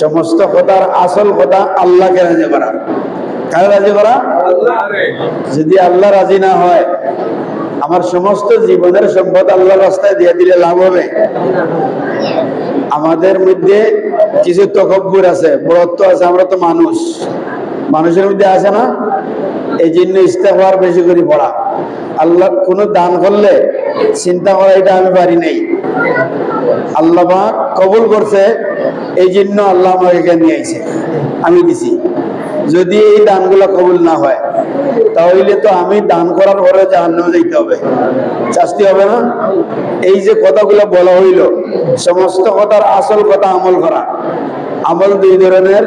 সমস্ত কথার আসল কথা আল্লাহকে রাজি করা। কারে রাজি করা? যদি আল্লাহ রাজি না হয়, আমার সমস্ত জীবনের সম্পদ আল্লাহর রাস্তায় দিয়ে দিলে লাভ হবে। আমাদের মধ্যে কিছু তকব্বুর আছে, বড়ত্ব আছে, আমরা তো মানুষ। মানুষের মধ্যে আছে না? এই জন্য ইস্তেফার বেশি করে পড়া। আল্লাহ কোনো দান করলে চিন্তা করা এটা আমি পারি নাই। আল্লাহ কবুল করছে এই জন্য আল্লাহ আমাকে এখানে নিয়ে আইছে। আমি দিছি। যদি এই দানগুলো কবুল না হয়, তাহলে তো আমি দান করার পরে জাহান্নামে যাইতে হবে। শাস্তি হবে না? এই যে কথাগুলো বলা হইল, সমস্ত কথার আসল কথা আমল করা। আমল দুই ধরনের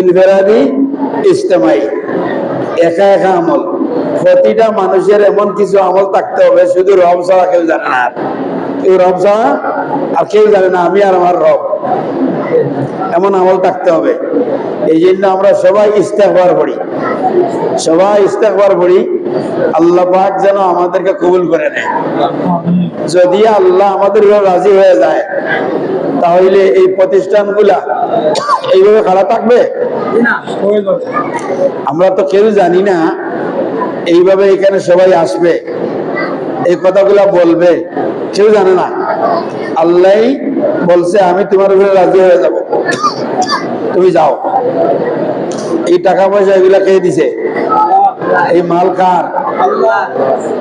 ইনফেরাদি ইস্তেমাই একা একা আমল। প্রতিটা মানুষের এমন কিছু আমল থাকতে হবে, শুধু রব ছাড়া কেউ জানে না। কেউ রব ছাড়া আর কেউ জানে না, আমি আর আমার রব। এমন আমল থাকতে হবে। এই জন্য আমরা সবাই ইস্তেকবার পড়ি। সবাই ইস্তেকবার পড়ি। আল্লাহ পাক যেন আমাদেরকে কবুল করে নেয়। যদি আল্লাহ আমাদের রাজি হয়ে যায়, তাহলে এই প্রতিষ্ঠানগুলা এইভাবে খারাপ থাকবে? আমরা তো কেউ জানি না, এইভাবে এখানে সবাই আসবে। এই কথাগুলা বলবে, কেউ জানে না। আল্লাহ বলছে, আমি তোমার উপরে রাজি হয়ে যাব। তুমি যাও। এই টাকা পয়সা এগুলা কে দিছে? এই মাল কার?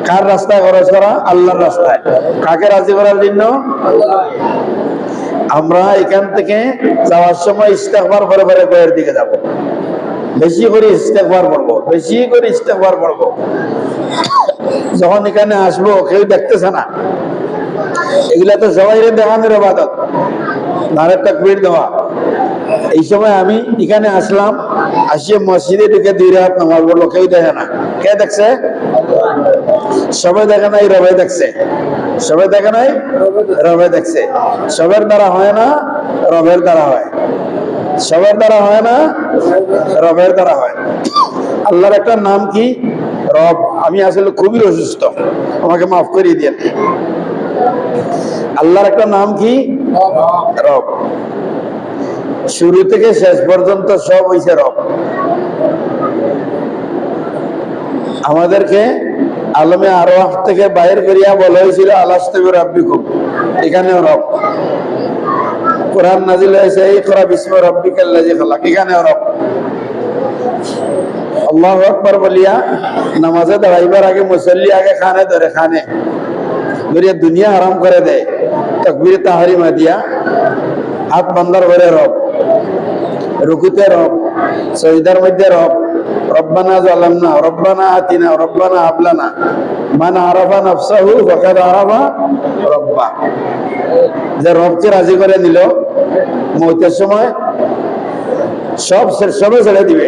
কার রাস্তায় খরচ করা? আল্লাহর রাস্তায়। কাকে রাজি করার জন্য? আমরা এখান থেকে যাওয়ার সময় ইস্তেকবার পরে পরে বইয়ের দিকে যাব। বেশি করে ইস্তেকবার পড়ব বেশি করে ইস্তেকবার পড়ব যখন এখানে আসব, কেউ দেখতেছে না। এগুলা তো সবাই দেখানোর বাদত নারের তাকবির দেওয়া। এই সময় আমি এখানে আসলাম, আসিয়ে মসজিদে ঢুকে দুই রাত নামাজ পড়ল, কেউ দেখে না। কে দেখছে? সবাই দেখে নাই রবে দেখছে। সবাই দেখে নাই রবে দেখছে। সবের দ্বারা হয় না, রবের দ্বারা হয়। সবের দ্বারা হয় না, রবের দ্বারা হয়। আল্লাহর একটা নাম কি? রব, আমি আসলে খুবই অসুস্থ। আমাকে মাফ করিয়ে দিয়ে আল্লাহর একটা নাম কি? রব। শুরু থেকে শেষ পর্যন্ত সব হইছে রব। আমাদেরকে আলমে আরও থেকে বাইর করিয়া বলা হয়েছিল আলাস্তবি রাব্বিকুম। এখানেও রব। কোরআন নাজিল হয়েছে এই করা বিস্ম রব্বিকাল্লাজি খালাক। এখানেও রব। আল্লাহ আকবর বলিয়া নামাজে দাঁড়াইবার আগে মুসল্লি আগে খানে ধরে খানে। ধরিয়া দুনিয়া আরাম করে দেয়। তকবির তাহারিমা দিয়া হাত বান্দার ঘরে রব, রুকুতে রব সজিদার মধ্যে রব, রব্বানা জালামনা, রব্বানা আতিনা, রব্বানা আবলানা, মান আরাফা নফসাহু ফাকাদ আরাফা রব্বা। যে রবকে রাজি করে নিল, মৌতের সময় সব সবে ছেড়ে দিবে।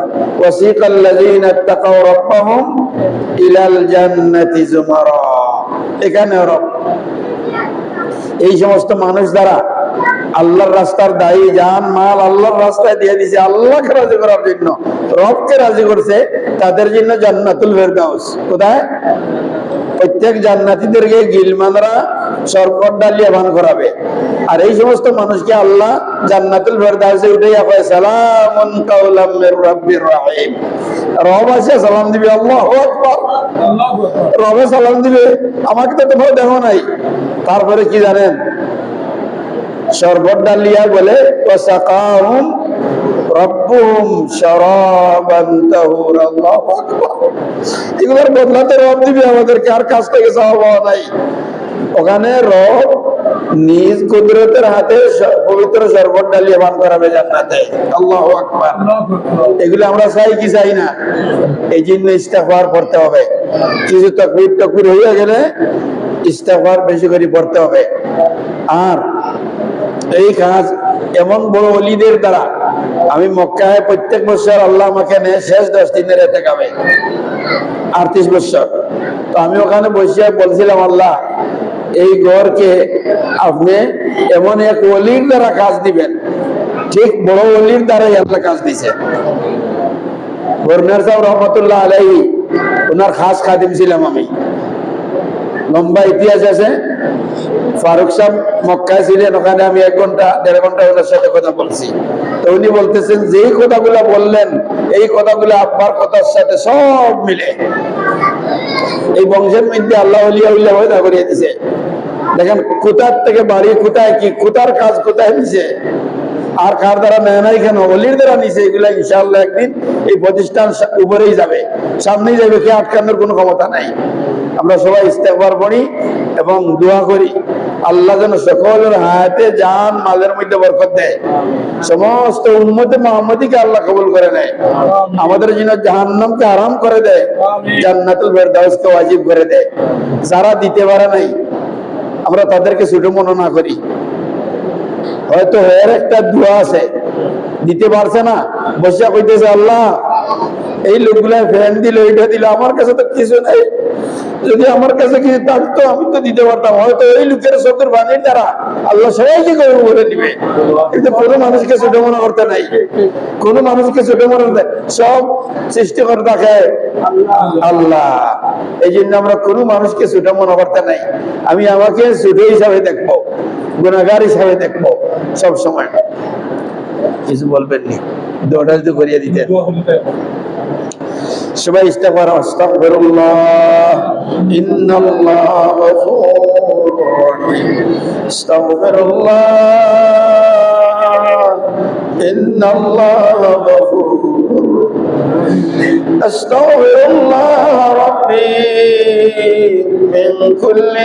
ওয়াসিক আল্লাযীনা ইত্তাকাও রাব্বাহুম ইলাল জান্নাতি যুমারা এখানে রব, এই সমস্ত মানুষ দ্বারা আল্লাহর রাস্তার দায়ী জান, মাল আল্লাহর রাস্তায় দিয়ে দিয়েছে আল্লাহকে রাজি করার জন্য, রবকে রাজি করছে, তাদের জন্য জান্নাতুল ফেরদাউস। কোথায়? প্রত্যেক জান্নাতীদেরকে গিলমানরা শরবত ডালিয়ে ভান করাবে। আর এই সমস্ত মানুষকে আল্লাহ জান্নাতুল ফেরদাউসে উঠাইয়া কয়, সালামুন মির রাব্বির রব আছে সালাম দিবে, আল্লাহু আকবার। রবে সালাম দিবে, আমাকে তো তোমরা দেখো নাই। তারপরে কি জানেন? শরবত ডালিয়া বলে, ওয়াসাকাহুম তাহুরা। আল্লাহু আকবার। এগুলোর বদলাতে রব দিবে আমাদেরকে, আর কাজ থেকে পাওয়া নাই। ওখানে রব নিজ কুদরতের হাতে পবিত্র শরবত ডালিয়ে পান করাবে জান্নাতে। আল্লাহু আকবার। এগুলো আমরা চাই কি চাই না? এই জন্য ইস্তেগফার পড়তে হবে। কিছু তকবির তকবির হইয়া গেলে ইস্তেগফার বেশি করে পড়তে হবে। আর এই কাজ এমন বড় অলিদের দ্বারা আমি মক্কায় প্রত্যেক বছর আল্লাহ আমাকে শেষ দশ দিনের এতে কামে আটত্রিশ বছর। তো আমি ওখানে বসে বলছিলাম, আল্লাহ, এই ঘরকে আপনি এমন এক অলির দ্বারা কাজ দিবেন। ঠিক বড় অলির দ্বারাই আল্লাহ কাজ দিছে। গভর্নর সাহেব রহমতুল্লাহ আলাই ওনার খাস খাদিম ছিলাম আমি। লম্বা ইতিহাস আছে। ফারুক সাহেব মক্কায় ছিলেন, ওখানে আমি এক ঘণ্টা, দেড় ঘণ্টা ওনার সাথে কথা বলছি। তো উনি বলতেছেন, যেই কথাগুলো বললেন, এই কথাগুলো আব্বার কথার সাথে সব মিলে। এই বংশের মধ্যে আল্লাহ উলিয়া উল্লিয়া হয়ে করিয়ে দিছে। দেখেন কোথার থেকে বাড়ি কোথায় কি? কোথার কাজ কোথায় নিছে আর কার দ্বারা নেয় নাই কেন? অলির দ্বারা নিছে এগুলা ইনশাআল্লাহ একদিন এই প্রতিষ্ঠান উপরেই যাবে। সামনেই যাবে কে আটকানোর কোনো ক্ষমতা নাই। আমরা সবাই ইস্তেকবার পড়ি এবং দোয়া করি। আল্লাহ যেন সকলের হায়াতে জান মালের মধ্যে বরকত দেয়। সমস্ত উন্মতে মোহাম্মদীকে আল্লাহ কবুল করে নেয়। আমাদের জন্য জাহান্নামকে আরাম করে দেয়। জান্নাতুল ফেরদাউসকে ওয়াজিব করে দেয়। যারা দিতে পারে নাই আমরা তাদেরকে ছোট মনে না করি। হয়তো এর একটা দোয়া আছে। দিতে পারছে না। বসে কইতেছে, আল্লাহ, এই লোকগুলা ফ্যান দিল ওইটা দিল, আমার কাছে তো কিছু নাই। যদি আমার কাছে কিছু থাকতো, আমি তো দিতে পারতাম। হয়তো ওই লোকের চোখের বাণীর দ্বারা আল্লাহ সবাইকে কবুল করে দিবে। কিন্তু কোনো মানুষকে ছোট মনে করতে নাই। কোনো মানুষকে ছোট মনে করতে সব সৃষ্টিকর্তাকে আল্লাহ। এই জন্য আমরা কোনো মানুষকে ছোট মনে করতে নাই। আমি আমাকে ছোট হিসাবে দেখব। গুণাগার হিসাবে দেখব সব সময় কিছু বলবেন নি? দৌড়া যদি করিয়ে দিতেন। সবাই ইস্তেগফার আস্তাগফিরুল্লাহ। ইন্নাল্লাহ কুল্লি